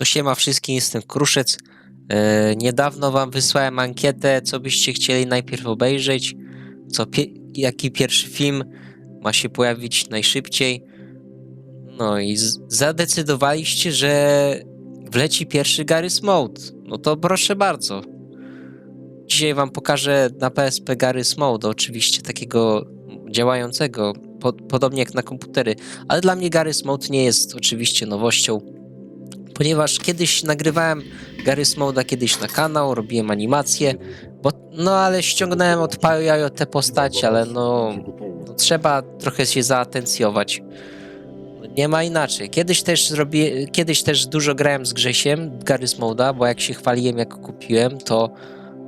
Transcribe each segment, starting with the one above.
To siema wszystkim, jestem Kruszec. E, niedawno wam wysłałem ankietę, co byście chcieli najpierw obejrzeć, co pie- jaki pierwszy film ma się pojawić najszybciej. No i z- zadecydowaliście, że wleci pierwszy Garry's Mode. No to proszę bardzo. Dzisiaj wam pokażę na PSP Garry's Mode, oczywiście takiego działającego, po- podobnie jak na komputery. Ale dla mnie Garry's Mode nie jest oczywiście nowością, ponieważ kiedyś nagrywałem Garry's Mode'a kiedyś na kanał, robiłem animacje, bo, no ale ściągnąłem od Pajojo te postacie, ale no, no trzeba trochę się zaatencjować. Nie ma inaczej. Kiedyś też zrobię, kiedyś też dużo grałem z Grzesiem Garry's Mode'a, bo jak się chwaliłem, jak kupiłem, to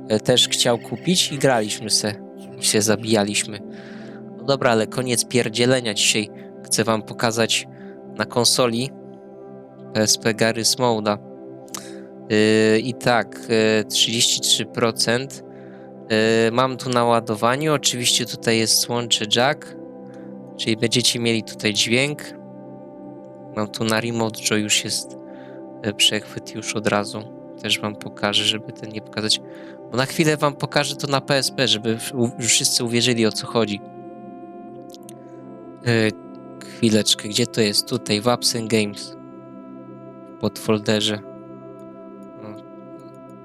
e, też chciał kupić i graliśmy se. Się zabijaliśmy. No dobra, ale koniec pierdzielenia dzisiaj. Chcę wam pokazać na konsoli PSP Garry's Mode'a. Yy, I tak, yy, 33%. Yy, mam tu na ładowaniu. Oczywiście tutaj jest łącze jack, czyli będziecie mieli tutaj dźwięk. Mam tu na remote, że już jest przechwyt już od razu. Też wam pokażę, żeby ten nie pokazać. Bo na chwilę wam pokażę to na PSP, żeby wszyscy uwierzyli o co chodzi. Chwileczkę, gdzie to jest? Tutaj w Apps Games. Podfolderze. No,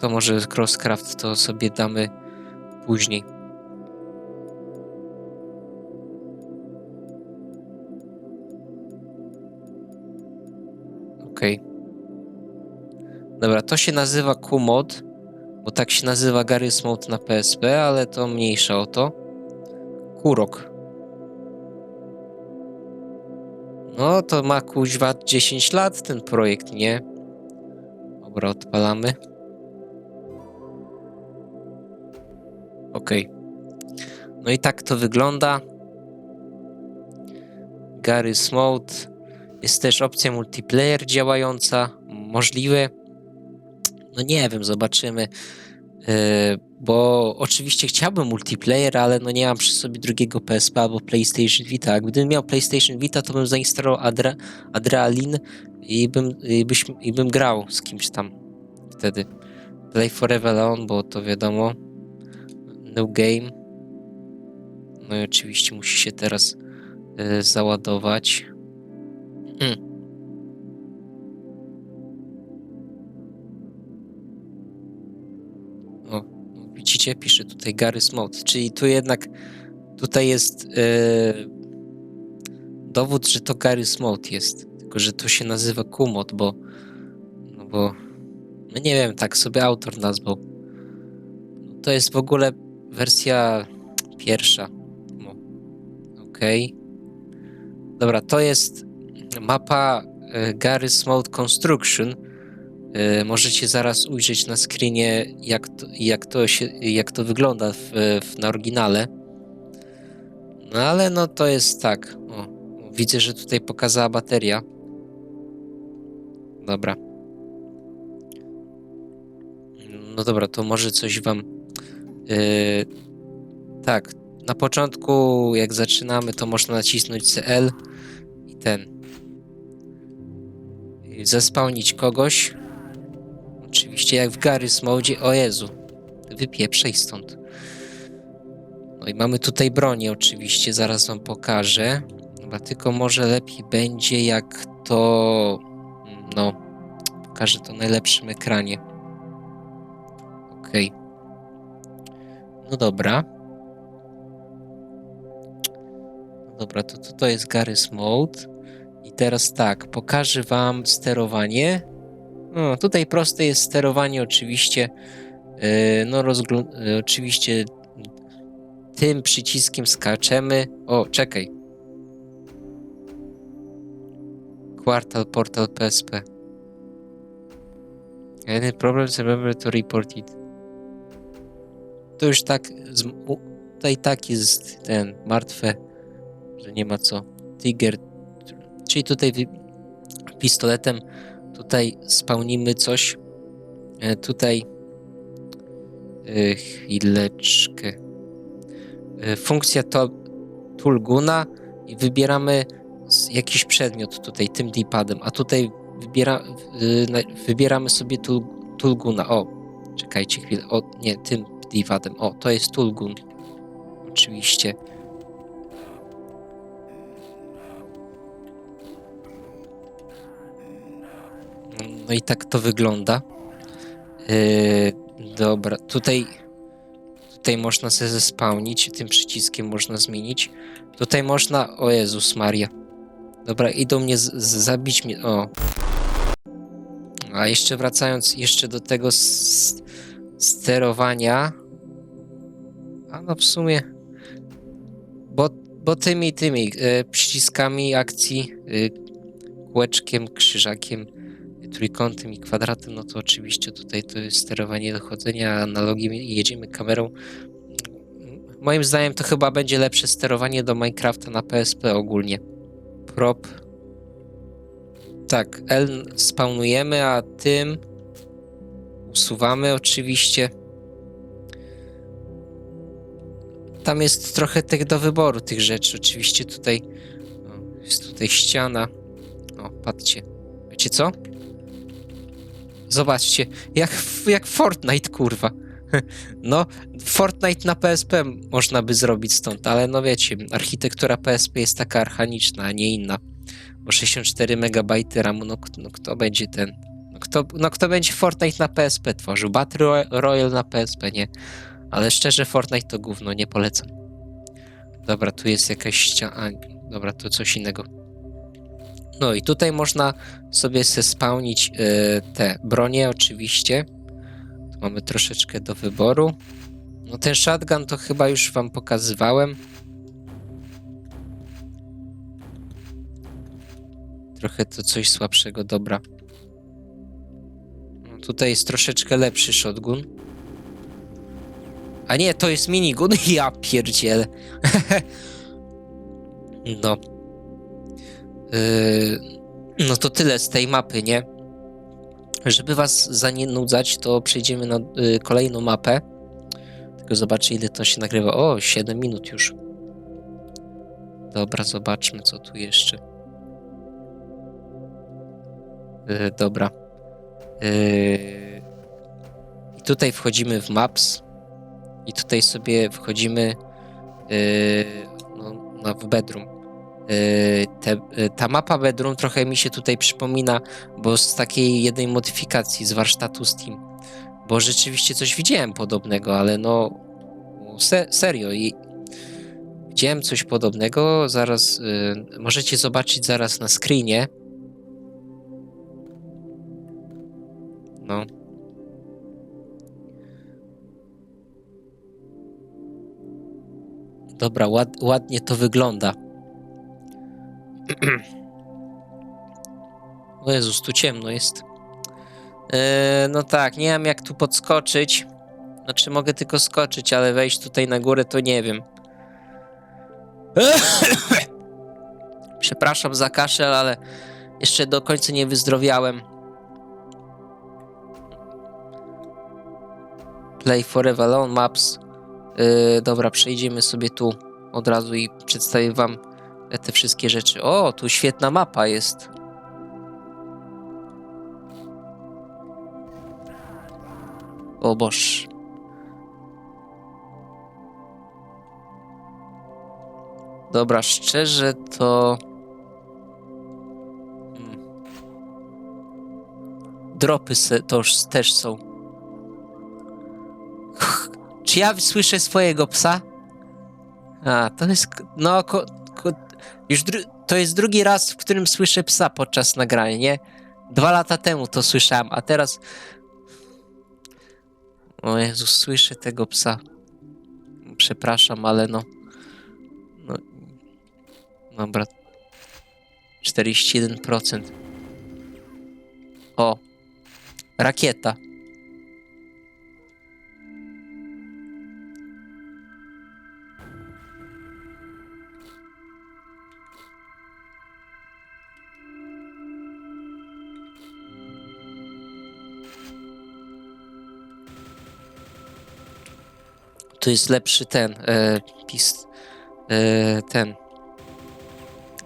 to może Crosscraft to sobie damy później. Okej. Dobra, to się nazywa QMod, bo tak się nazywa Garry's Mode na PSP, ale to mniejsza o to. Kurok. No, to ma kuźwa 10 lat ten projekt, nie? Dobra, odpalamy. Okej. No i tak to wygląda. Garry's Mode. Jest też opcja multiplayer działająca. Możliwe. No nie wiem, zobaczymy. Yy, bo oczywiście chciałbym multiplayer, ale no nie mam przy sobie drugiego PSP albo PlayStation Vita. Gdybym miał PlayStation Vita, to bym zainstalował Adre Adrealin i bym, i, byśmy, i bym grał z kimś tam wtedy. Play Forever Alone, bo to wiadomo. No Game. No i oczywiście musi się teraz y, załadować. Hmm. Widzicie, pisze tutaj Garry's Mode, czyli tu jednak tutaj jest y, dowód, że to Garry's Mode jest, tylko że to się nazywa Kumod, bo no bo no nie wiem, tak sobie autor nazwał. To jest w ogóle wersja pierwsza. No. Okej. Dobra, to jest mapa e, Garry's Mode Construction. E, Możecie zaraz ujrzeć na screenie, jak to, jak to, się, jak to wygląda w, w, na oryginale. No ale no to jest tak. O, widzę, że tutaj pokazała bateria. Dobra. No dobra, to może coś wam. Yy, tak, na początku, jak zaczynamy, to można nacisnąć CL i ten. Zespałnić kogoś. Oczywiście, jak w Garry's Mode. O Jezu, wypieprzej stąd. No i mamy tutaj bronię, oczywiście, zaraz wam pokażę. Chyba tylko może lepiej będzie, jak to. No, pokażę to na najlepszym ekranie. Okej. No dobra. No dobra, to, to to jest Garry's Mode. I teraz tak, pokażę wam sterowanie. No, tutaj proste jest sterowanie oczywiście. Yy, no rozgl- yy, oczywiście tym przyciskiem skaczemy. O, czekaj. Quartal Portal PSP. Any problems, remember to report it. To już tak, z, tutaj tak jest ten, martwe, że nie ma co. Tiger, czyli tutaj pistoletem tutaj spełnimy coś. E, tutaj e, chwileczkę. E, funkcja to Tulguna i wybieramy jakiś przedmiot tutaj tym D-padem, a tutaj wybiera, wybieramy sobie tul, Tulguna. O, czekajcie chwilę. O, nie, tym Diwadem. O, to jest Tulgun. Oczywiście. No i tak to wygląda. Yy, dobra, tutaj tutaj można sobie zespałnić, tym przyciskiem można zmienić. Tutaj można, o Jezus Maria. Dobra, idą mnie z, z, zabić mnie, o. A jeszcze wracając jeszcze do tego sterowania. A no w sumie, bo, bo tymi, tymi e, przyciskami akcji, e, kółeczkiem, krzyżakiem, trójkątem i kwadratem, no to oczywiście tutaj to jest sterowanie dochodzenia, analogiem jedziemy kamerą. Moim zdaniem to chyba będzie lepsze sterowanie do Minecrafta na PSP ogólnie. Prop. Tak, L spawnujemy, a tym usuwamy oczywiście. Tam jest trochę tych do wyboru tych rzeczy. Oczywiście tutaj jest tutaj ściana. O, patrzcie. Wiecie co? Zobaczcie, jak, jak Fortnite, kurwa. No, Fortnite na PSP można by zrobić stąd, ale no wiecie, architektura PSP jest taka archaniczna, a nie inna. Bo 64 MB RAMu, no, no kto będzie ten? No kto, no kto będzie Fortnite na PSP tworzył? Battle Roy- Royale na PSP, nie. Ale szczerze, Fortnite to gówno, nie polecam. Dobra, tu jest jakaś ściana. Dobra, to coś innego. No i tutaj można sobie se spełnić te bronie oczywiście. Tu mamy troszeczkę do wyboru. No ten shotgun to chyba już wam pokazywałem. Trochę to coś słabszego, dobra. No tutaj jest troszeczkę lepszy shotgun. A nie, to jest minigun. Ja pierdzielę. no. Yy, no to tyle z tej mapy, nie? Żeby was zanudzać, to przejdziemy na y, kolejną mapę. Tylko zobaczę, ile to się nagrywa. O, 7 minut już. Dobra, zobaczmy, co tu jeszcze. Y, dobra. I tutaj wchodzimy w Maps. I tutaj sobie wchodzimy no, no, w Bedroom. Y, te, y, ta mapa Bedroom trochę mi się tutaj przypomina, bo z takiej jednej modyfikacji z warsztatu Steam. Bo rzeczywiście coś widziałem podobnego, ale no se, serio i widziałem coś podobnego. Zaraz y, możecie zobaczyć zaraz na screenie. No. Dobra, ład, ładnie to wygląda. O Jezus, tu ciemno jest. Eee, no tak, nie wiem jak tu podskoczyć. Znaczy mogę tylko skoczyć, ale wejść tutaj na górę to nie wiem. Przepraszam za kaszel, ale jeszcze do końca nie wyzdrowiałem. Play Forever Alone Maps. Eee, dobra, przejdziemy sobie tu od razu i przedstawię wam te wszystkie rzeczy. O, tu świetna mapa jest. O boż. Dobra, szczerze to. Hmm. Dropy se, to już też są. Czy ja słyszę swojego psa? A, to jest. No, ko, już to jest drugi raz, w którym słyszę psa podczas nagrania, nie? Dwa lata temu to słyszałem, a teraz. O Jezus, słyszę tego psa. Przepraszam, ale no. no dobra. 41%. O. Rakieta. Tu jest lepszy ten. E, pis, e, ten.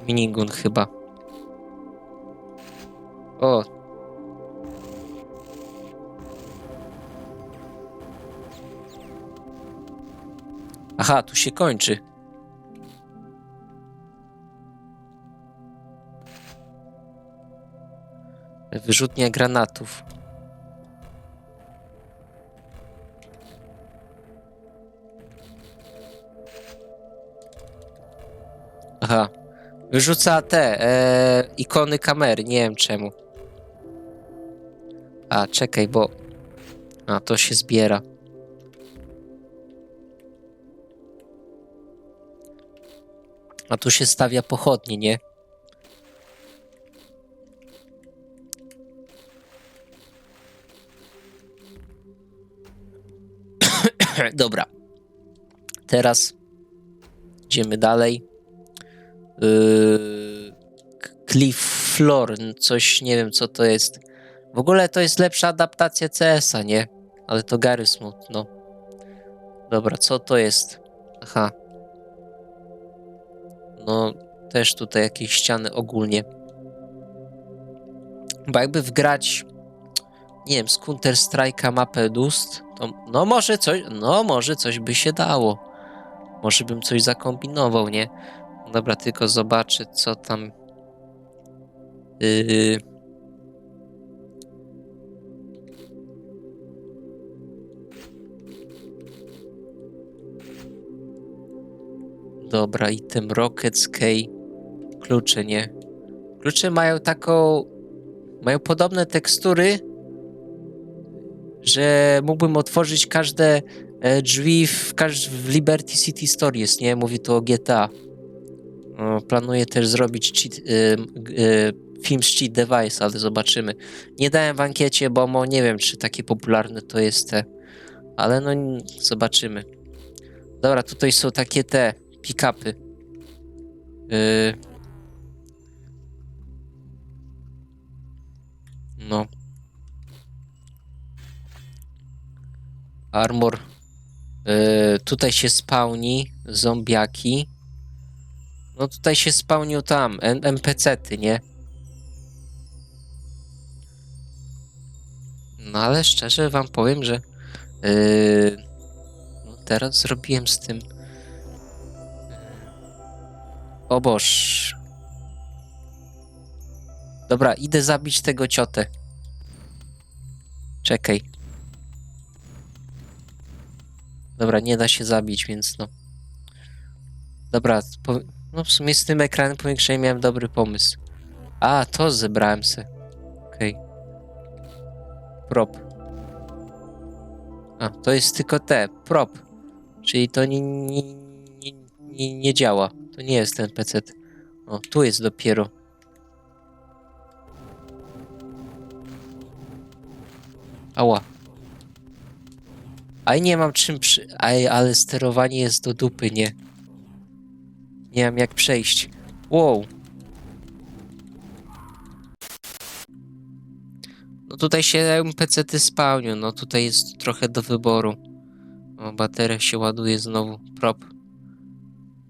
Minigun chyba. O. Aha, tu się kończy. Wyrzutnia granatów. Aha. Wyrzuca te e, ikony kamery, nie wiem czemu. A, czekaj, bo... A, to się zbiera. A tu się stawia pochodnie, nie? Dobra. Teraz idziemy dalej. Yy, Cliff Floor, coś nie wiem co to jest. W ogóle to jest lepsza adaptacja CS-a, nie? Ale to Gary no. Dobra, co to jest? Aha. No, też tutaj jakieś ściany ogólnie. Bo jakby wgrać, nie wiem, z Counter Strike'a mapę Dust, to no może coś, no może coś by się dało. Może bym coś zakombinował, nie? Dobra, tylko zobaczę, co tam. Yy... Dobra, item Rocket Sky. Klucze, nie? Klucze mają taką. Mają podobne tekstury, że mógłbym otworzyć każde e, drzwi w, w Liberty City Stories, nie? Mówi tu o GTA. Planuję też zrobić cheat, y, y, film z cheat device, ale zobaczymy. Nie dałem w ankiecie, bo mo, nie wiem, czy takie popularne to jest te, ale no zobaczymy. Dobra, tutaj są takie te pick-upy. Y, no. Armor. Y, tutaj się spawni zombiaki. No tutaj się spełnił tam, NPC-ty, nie? No ale szczerze wam powiem, że yy, no teraz zrobiłem z tym. O boż. Dobra, idę zabić tego ciotę. Czekaj. Dobra, nie da się zabić, więc no. Dobra, no w sumie z tym ekranem powiększenia miałem dobry pomysł. A, to zebrałem se. Okej. Prop. A, to jest tylko te, prop. Czyli to nie, nie, nie, nie, nie działa. To nie jest ten PC. O, tu jest dopiero. Ała. Aj, nie mam czym przy... Aj, ale sterowanie jest do dupy, nie? Wiem jak przejść. Wow. No tutaj się NPC-ty spełnią, no tutaj jest trochę do wyboru. O, bateria się ładuje znowu. Prop.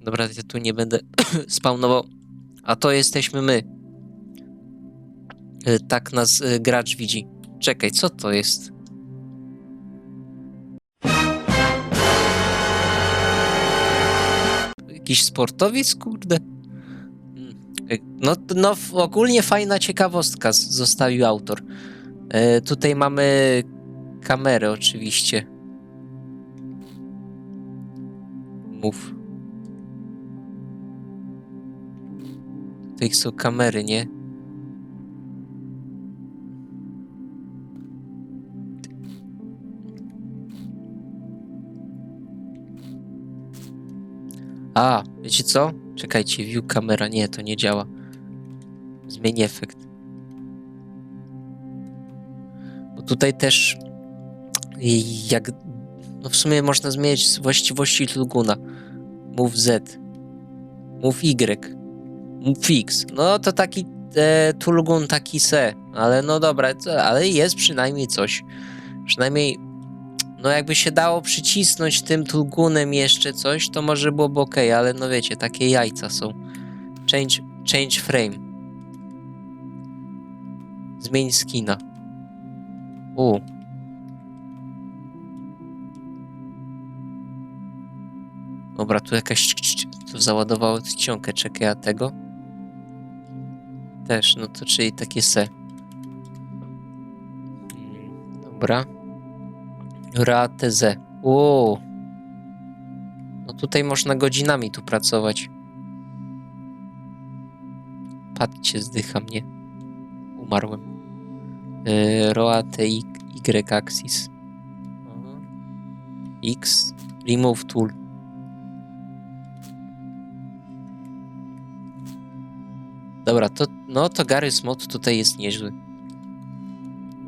Dobra, ja tu nie będę spawnował. A to jesteśmy my. Y, Tak nas y, gracz widzi. Czekaj, co to jest? Jakiś sportowiec, kurde? No, no ogólnie fajna ciekawostka zostawił autor. E, tutaj mamy kamerę oczywiście. Mów. Tutaj są kamery, nie? A, wiecie co? Czekajcie, view kamera. Nie, to nie działa. Zmieni efekt. Bo tutaj też jak no w sumie można zmienić właściwości Tulguna. Move Z. Move Y. Move X. No to taki e, Tulgun taki se. Ale no dobra, ale jest przynajmniej coś. Przynajmniej no jakby się dało przycisnąć tym Tulgunem jeszcze coś, to może byłoby ok, ale no wiecie, takie jajca są. Change, change frame. Zmień skina. U. Dobra, tu jakaś... Tu załadowało czcionkę, czekaj, a tego? Też, no to czyli takie se. Dobra. Ra TZ. O. No tutaj można godzinami tu pracować. Patrzcie, zdycha mnie. Umarłem. Yy, Roa TY axis. Aha. X. Remove tool. Dobra, to, no to Garry's Mod tutaj jest niezły.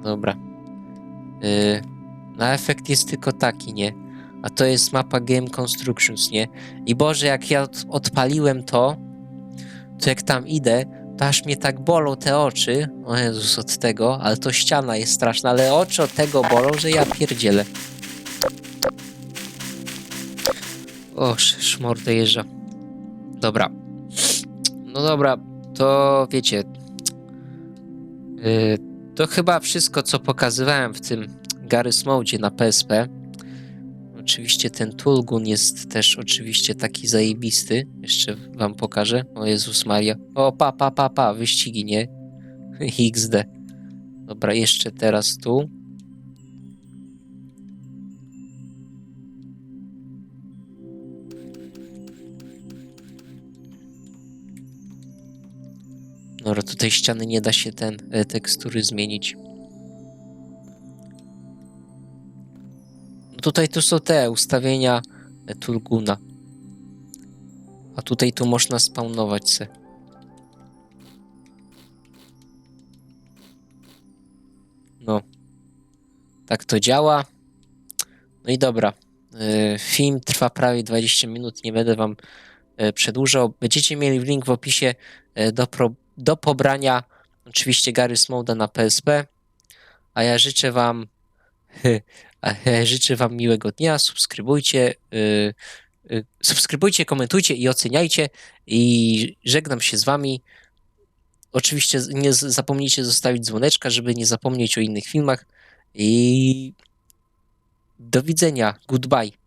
Dobra. Yy, na efekt jest tylko taki, nie? A to jest mapa Game Constructions, nie? I Boże, jak ja od, odpaliłem to, to jak tam idę, to aż mnie tak bolą te oczy. O Jezus, od tego, ale to ściana jest straszna, ale oczy od tego bolą, że ja pierdzielę. O, sz- szmor dojeżdża. Dobra. No dobra, to wiecie. Yy, to chyba wszystko, co pokazywałem w tym Garry's Mode na PSP. Oczywiście ten Tulgun jest też oczywiście taki zajebisty. Jeszcze wam pokażę. O Jezus Maria. O, pa, pa, pa, pa, wyścigi, nie? XD. Dobra, jeszcze teraz tu. Dobra, tutaj ściany nie da się ten e, tekstury zmienić. Tutaj tu są te ustawienia e, Tulguna. A tutaj tu można spawnować se. No. Tak to działa. No i dobra. E, Film trwa prawie 20 minut, nie będę wam e, przedłużał. Będziecie mieli link w opisie do, pro, do pobrania oczywiście Garry's Moda na PSP. A ja życzę wam życzę wam miłego dnia. Subskrybujcie, y, y, subskrybujcie, komentujcie i oceniajcie. I żegnam się z wami. Oczywiście nie zapomnijcie zostawić dzwoneczka, żeby nie zapomnieć o innych filmach. I do widzenia. Goodbye.